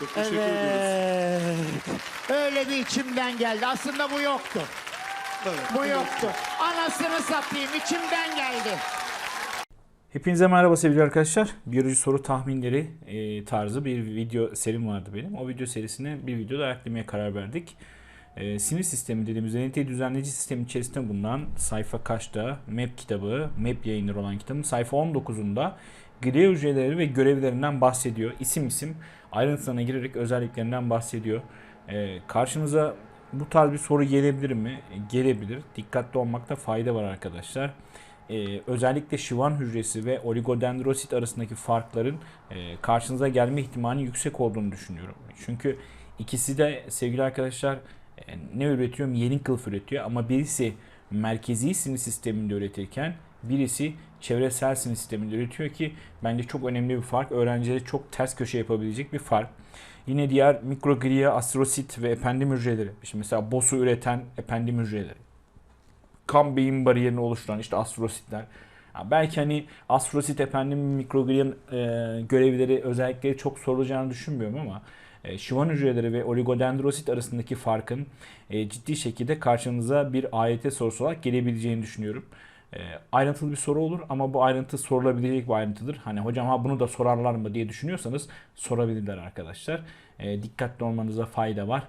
Çok teşekkür ediyoruz. Evet. Öyle bir içimden geldi. Aslında bu yoktu. Evet. Bu yoktu. Anasını satayım içimden geldi. Hepinize merhaba sevgili arkadaşlar. Biyoloji soru tahminleri e, tarzı bir video serim vardı benim. O video serisine bir video da eklemeye karar verdik. E, sinir sistemi dediğimiz NT düzenleyici sistem içerisinde bulunan sayfa kaçta MAP kitabı, MAP yayınları olan kitabın sayfa 19'unda glia hücreleri ve görevlerinden bahsediyor. İsim isim ayrıntılarına girerek özelliklerinden bahsediyor. E, karşınıza bu tarz bir soru gelebilir mi? Gelebilir. Dikkatli olmakta fayda var arkadaşlar. Ee, özellikle şivan hücresi ve oligodendrosit arasındaki farkların e, karşınıza gelme ihtimali yüksek olduğunu düşünüyorum. Çünkü ikisi de sevgili arkadaşlar ne üretiyor? Miyelik kılıf üretiyor ama birisi merkezi sinir sisteminde üretirken birisi çevresel sinir sisteminde üretiyor ki bence çok önemli bir fark. Öğrencilere çok ters köşe yapabilecek bir fark. Yine diğer mikroglia, astrosit ve ependim hücreleri. İşte mesela BOS'u üreten ependim hücreleri kan beyin bariyerini oluşturan işte astrositler. Ya belki hani astrosit efendim mikroglia'nın e, görevleri özellikleri çok sorulacağını düşünmüyorum ama e, şivan hücreleri ve oligodendrosit arasındaki farkın e, ciddi şekilde karşınıza bir AYT sorusu olarak gelebileceğini düşünüyorum. E, ayrıntılı bir soru olur ama bu ayrıntı sorulabilecek bir ayrıntıdır. Hani hocam ha bunu da sorarlar mı diye düşünüyorsanız sorabilirler arkadaşlar. E, dikkatli olmanıza fayda var.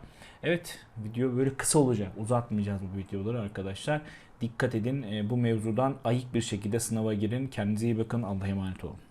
Evet video böyle kısa olacak. Uzatmayacağız bu videoları arkadaşlar. Dikkat edin e, bu mevzudan ayık bir şekilde sınava girin. Kendinize iyi bakın. Allah'a emanet olun.